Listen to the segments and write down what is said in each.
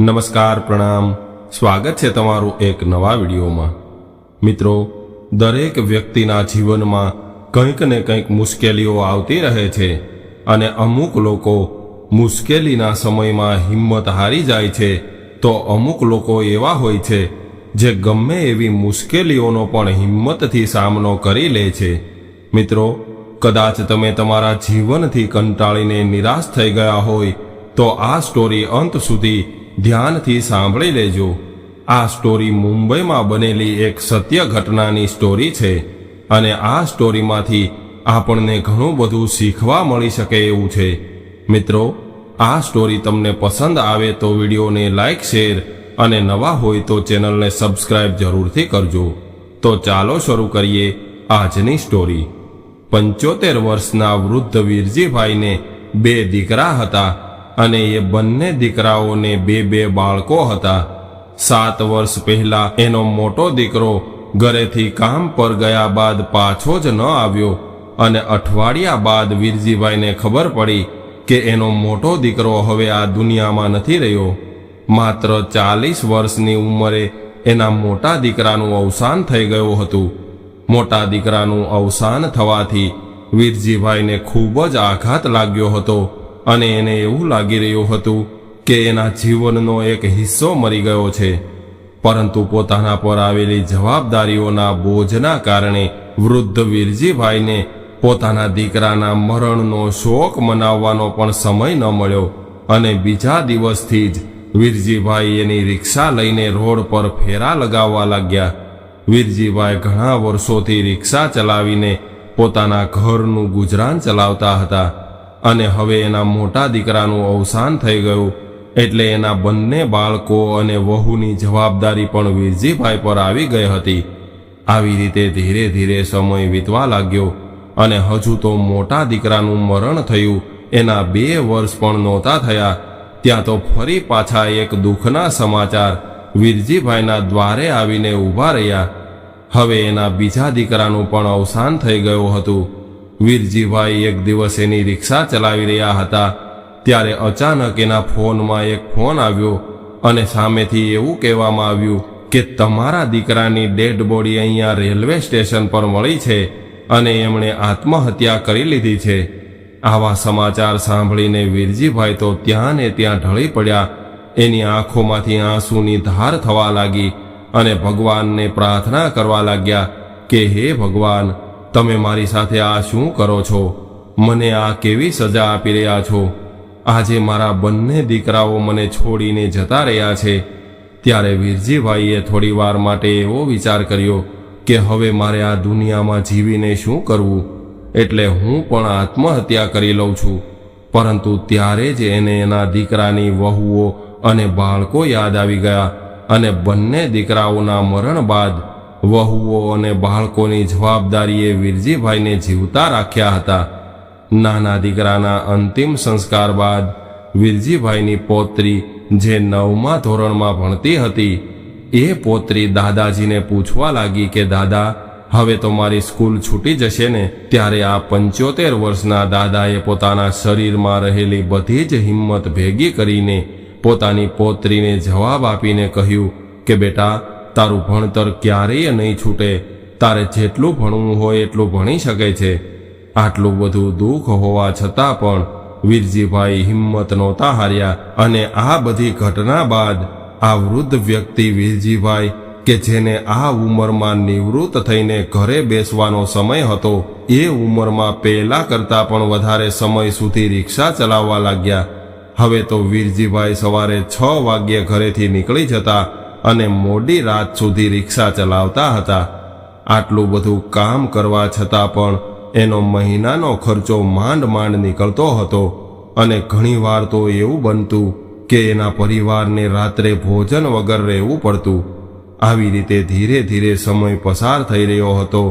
નમસ્કાર, પ્રણામ. સ્વાગત છે તમારું એક નવા વિડીયોમાં. મિત્રો, દરેક વ્યક્તિના જીવનમાં કંઈક ને કંઈક મુશ્કેલીઓ આવતી રહે છે અને અમુક લોકો મુશ્કેલીના સમયમાં હિંમત હારી જાય છે તો અમુક લોકો એવા હોય છે જે ગમે એવી મુશ્કેલીઓનો પણ હિંમતથી સામનો કરી લે છે. મિત્રો, કદાચ તમે તમારા જીવનથી કંટાળીને નિરાશ થઈ ગયા હોય તો આ સ્ટોરી અંત સુધી ધ્યાનથી સાંભળી લેજો. આ સ્ટોરી મુંબઈમાં બનેલી એક સત્ય ઘટનાની સ્ટોરી છે અને આ સ્ટોરીમાંથી આપણને ઘણું બધું શીખવા મળી શકે એવું છે. મિત્રો, આ સ્ટોરી તમને પસંદ આવે તો વિડીયોને લાઇક શેર અને નવા હોય તો ચેનલને સબસ્ક્રાઇબ જરૂરથી કરજો. તો ચાલો શરૂ કરીએ આજની સ્ટોરી પંચોતેર વર્ષના વૃદ્ધ વીરજીભાઈને બે દીકરા હતા. અને એ બંને દીકરાઓને બે બે બાળકો હતા. સાત વર્ષ પહેલા એનો મોટો દીકરો ઘરેથી કામ પર ગયા બાદ પાછો જ ન આવ્યો અને અઠવાડિયા બાદ વીરજીભાઈને ખબર પડી કે એનો મોટો દીકરો હવે આ દુનિયામાં નથી રહ્યો. માત્ર ચાલીસ વર્ષની ઉંમરે એના મોટા દીકરાનું અવસાન થઈ ગયું હતું. મોટા દીકરાનું અવસાન થવાથી વીરજીભાઈને ખૂબ જ આઘાત લાગ્યો હતો. અને એને એવું લાગી રહ્યું હતું કે એના જીવનનો એક હિસ્સો મરી ગયો છે. પરંતુ પોતાના પર આવેલી જવાબદારીઓના બોજના કારણે વૃદ્ધ વીરજીભાઈને પોતાના દીકરાના મરણનો શોક મનાવવાનો પણ સમય ન મળ્યો અને બીજા દિવસથી જ વીરજીભાઈ એની રિક્ષા લઈને રોડ પર ફેરા લગાવવા લાગ્યા. વીરજીભાઈ ઘણા વર્ષોથી રિક્ષા ચલાવીને પોતાના ઘરનું ગુજરાન ચલાવતા હતા. અને હવે એના મોટા દીકરાનું અવસાન થઈ ગયું એટલે એના બંને બાળકો અને વહુની જવાબદારી પણ વીરજીભાઈ પર આવી ગઈ હતી. આવી રીતે ધીરે ધીરે સમય વીતવા લાગ્યો અને હજુ તો મોટા દીકરાનું મરણ થયું, એના બે વર્ષ પણ નહોતા થયા. ત્યાં તો ફરી પાછા એક દુઃખના સમાચાર વીરજીભાઈના દ્વારે આવીને ઊભા રહ્યા. હવે એના બીજા દીકરાનું પણ અવસાન થઈ ગયું હતું. વીરજીભાઈ એક દિવસ એની રિક્ષા ચલાવી રહ્યા હતા. ત્યારે અચાનક એના ફોનમાં એક ફોન આવ્યો અને સામેથી એવું કહેવામાં આવ્યું કે તમારા દીકરાની ડેડ બોડી અહીંયા રેલવે સ્ટેશન પર મળી છે અને એમણે આત્મહત્યા કરી લીધી છે. આવા સમાચાર સાંભળીને વીરજીભાઈ તો ત્યાં ને ત્યાં ઢળી પડ્યા. એની આંખોમાંથી આંસુની ધાર થવા લાગી અને ભગવાનને પ્રાર્થના કરવા લાગ્યા કે હે ભગવાન તમે મારી સાથે આ શું કરો છો? મને આ કેવી સજા આપી રહ્યા છો? આજે મારા બંને દીકરાઓ મને છોડીને જતા રહ્યા છે. ત્યારે વીરજીભાઈએ થોડી વાર માટે એવો વિચાર કર્યો કે હવે મારે આ દુનિયામાં જીવીને શું કરવું? એટલે હું પણ આત્મહત્યા કરી લઉં છું. પરંતુ ત્યારે જ એને એના દીકરાની વહુઓ અને બાળકો યાદ આવી ગયા અને બંને દીકરાઓના મરણ બાદ વહુઓ અને બાળકોની જવાબદારીએ વિરજીભાઈને જીવતા રાખ્યા હતા. નાના દીકરાના અંતિમ સંસ્કાર બાદ વિરજીભાઈની પોત્રી જે નવમા ધોરણમાં ભણતી હતી, એ પોત્રી દાદાજીને પૂછવા લાગી કે, દાદા, હવે તો મારી સ્કૂલ છૂટી જશે ને, ત્યારે આ પંચોતેર વર્ષના દાદાએ પોતાના શરીરમાં રહેલી બધી જ હિંમત ભેગી કરીને પોતાની પોત્રીને જવાબ આપીને કહ્યું કે, બેટા તારું ભણતર ક્યારેય નહીં છૂટે. તારે જેટલું ભણવું હોય એટલું ભણી શકે છે. આટલું બધું દુઃખ હોવા છતાં પણ વીરજીભાઈ હિંમત નહોતા હાર્યા અને આ બધી ઘટના બાદ આ વૃદ્ધ વ્યક્તિ વીરજીભાઈ કે જેને આ ઉંમરમાં નિવૃત્ત થઈને ઘરે બેસવાનો સમય હતો, એ ઉંમરમાં પહેલા કરતાં પણ વધારે સમય સુધી રિક્ષા ચલાવવા લાગ્યા. હવે તો વીરજીભાઈ સવારે છ વાગ્યે ઘરેથી નીકળી જતા અને મોડી રાત સુધી રિક્ષા ચલાવતા હતા. આટલું બધું કામ કરવા છતાં પણ એનો મહિનાનો ખર્ચો માંડ માંડ નીકળતો હતો અને ઘણીવાર તો એવું બનતું કે એના પરિવારને રાત્રે ભોજન વગર રહેવું પડતું. આવી રીતે ધીરે ધીરે સમય પસાર થઈ રહ્યો હતો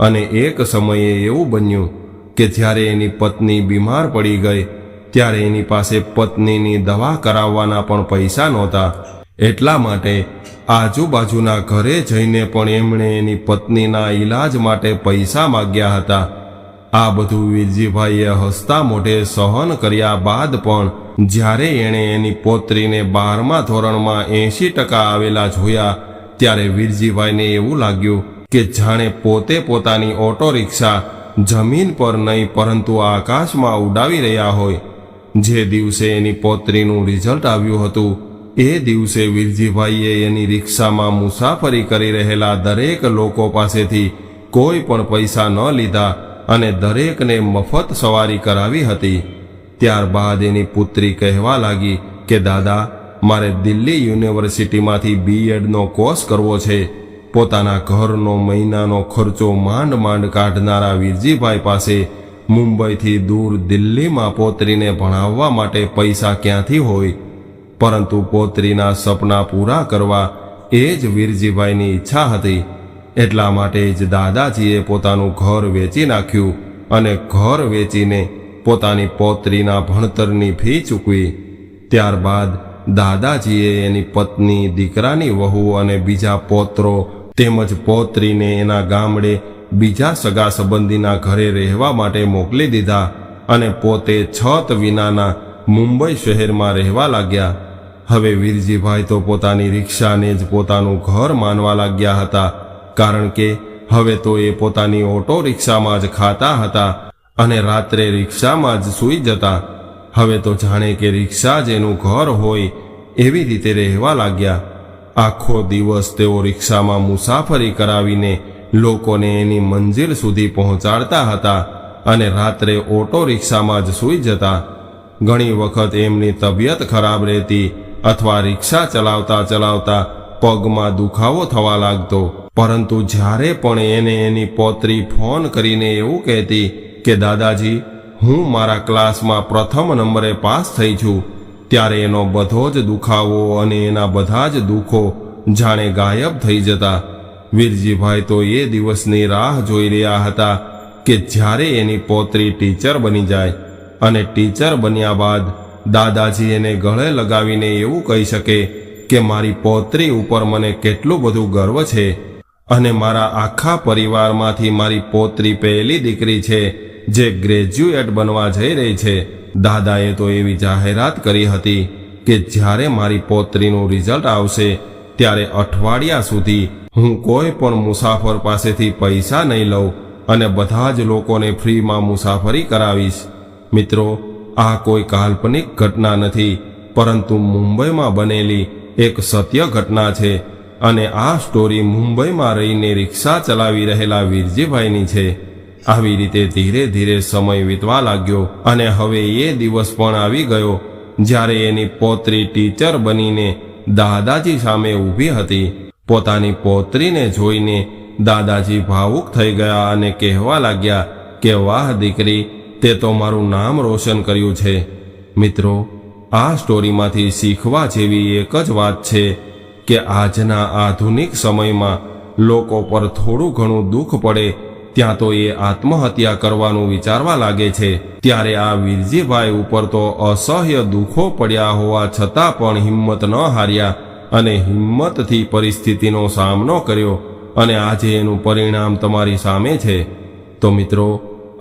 અને એક સમયે એવું બન્યું કે જ્યારે એની પત્ની બીમાર પડી ગઈ, ત્યારે એની પાસે પત્નીની દવા કરાવવાના પણ પૈસા નહોતા. એટલા માટે આજુબાજુના ઘરે જઈને પણ એમણે એની પત્નીના ઈલાજ માટે પૈસા માગ્યા હતા. આ બધું વીરજીભાઈએ હસતા મોઢે સહન કર્યા બાદ પણ જ્યારે એણે એની પોત્રીને બારમા ધોરણમાં એંશી ટકા આવેલા જોયા, ત્યારે વીરજીભાઈને એવું લાગ્યું કે જાણે પોતે પોતાની ઓટો રિક્ષા જમીન પર નહીં, પરંતુ આકાશમાં ઉડાવી રહ્યા હોય. જે દિવસે એની પોત્રીનું રિઝલ્ટ આવ્યું હતું એ દિવસે વીરજીભાઈએ એની રિક્ષામાં મુસાફરી કરી રહેલા દરેક લોકો પાસેથી કોઈ પણ પૈસા ન લીધા અને દરેકને મફત સવારી કરાવી હતી. ત્યારબાદ એની પુત્રી કહેવા લાગી કે, દાદા, મારે દિલ્હી યુનિવર્સિટીમાંથી બીએડનો કોર્સ કરવો છે. પોતાના ઘરનો મહિનાનો ખર્ચો માંડ માંડ કાઢનારા વીરજીભાઈ પાસે મુંબઈથી દૂર દિલ્હીમાં પોતરીને ભણાવવા માટે પૈસા ક્યાંથી હોય? પરંતુ પોતરીના સપના પૂરા કરવા એ જ વીરજીભાઈની ઈચ્છા હતી. એટલા માટે જ દાદાજીએ પોતાનું ઘર વેચી નાખ્યું અને ઘર વેચીને પોતાની પોતરીના ભણતરની ફી ચૂકવી. ત્યારબાદ દાદાજીએ એની પત્ની, દીકરાની વહુ અને બીજા પોત્રો તેમજ પોત્રીને એના ગામડે બીજા સગા સંબંધીના ઘરે રહેવા માટે મોકલી દીધા અને પોતે છત વિનાના મુંબઈ શહેરમાં રહેવા લાગ્યા. હવે વીરજીભાઈ તો પોતાની રિક્ષાને જ પોતાનું ઘર માનવા લાગ્યા હતા, કારણ કે હવે તો એ પોતાની ઓટો રિક્ષામાં જ ખાતા હતા અને રાત્રે રિક્ષામાં જ સૂઈ જતા. હવે તો જાણે કે રિક્ષા જ એનું ઘર હોય એવી રીતે રહેવા લાગ્યા. આખો દિવસ તેઓ રિક્ષામાં મુસાફરી કરાવીને લોકોને એની મંજિલ સુધી પહોંચાડતા હતા અને રાત્રે ઓટો રિક્ષામાં જ સૂઈ જતા. ઘણી વખત એમની તબિયત ખરાબ રહેતી અથવા રિક્ષા ચલાવતા ચલાવતા પગમાં દુખાવો થવા લાગતો. પરંતુ જ્યારે પણ એને એની પોતરી ફોન કરીને એવું કહેતી કે, દાદાજી, હું મારા ક્લાસમાં પ્રથમ નંબરે પાસ થઈ છું. ત્યારે એનો બધો જ દુખાવો અને એના બધા જ દુઃખો જાણે ગાયબ થઈ જતા. વીરજીભાઈ તો એ દિવસની રાહ જોઈ રહ્યા હતા કે જ્યારે એની પોતરી ટીચર બની જાય. અને ટીચર બન્યા બાદ દાદાજી એને ગળે લગાવીને એવું કહી શકે કે, મારી પૌત્રી ઉપર મને કેટલું બધું ગર્વ છે અને મારા આખા પરિવારમાંથી મારી પૌત્રી પહેલી દીકરી છે જે ગ્રેજ્યુએટ બનવા જઈ રહી છે. દાદાએ તો એવી જાહેરાત કરી હતી કે, જ્યારે મારી પૌત્રીનું રિઝલ્ટ આવશે, ત્યારે અઠવાડિયા સુધી હું કોઈ પણ મુસાફર પાસેથી પૈસા નહીં લઉં અને બધા જ લોકોને ફ્રીમાં મુસાફરી કરાવીશ. મિત્રો આ કોઈ કાલ્પનિક ઘટના નથી, પરંતુ મુંબઈમાં બનેલી એક સત્ય ઘટના છે અને આ સ્ટોરી મુંબઈમાં રહીને રિક્ષા ચલાવી રહેલા વીરજીભાઈની છે. આવી રીતે ધીરે ધીરે સમય વીતવા લાગ્યો અને હવે એ દિવસ પણ આવી ગયો જ્યારે એની પોતરી ટીચર બનીને દાદાજી સામે ઊભી હતી. પોતાની પોતરીને જોઈને દાદાજી ભાવુક થઈ ગયા અને કહેવા લાગ્યા કે વાહ દીકરી તે તો મારું નામ રોશન કર્યું છે. મિત્રો, આ સ્ટોરીમાંથી શીખવા જેવી એક જ વાત છે કે આજના આધુનિક સમયમાં લોકો પર થોડું ઘણું દુઃખ પડે, ત્યાં તો એ આત્મહત્યા કરવાનું વિચારવા લાગે છે. ત્યારે આ વીરજીભાઈ ઉપર તો અસહ્ય દુઃખો પડ્યા હોવા છતાં પણ હિંમત ન હાર્યા અને હિંમતથી પરિસ્થિતિનો સામનો કર્યો અને આજે એનું પરિણામ તમારી સામે છે. તો મિત્રો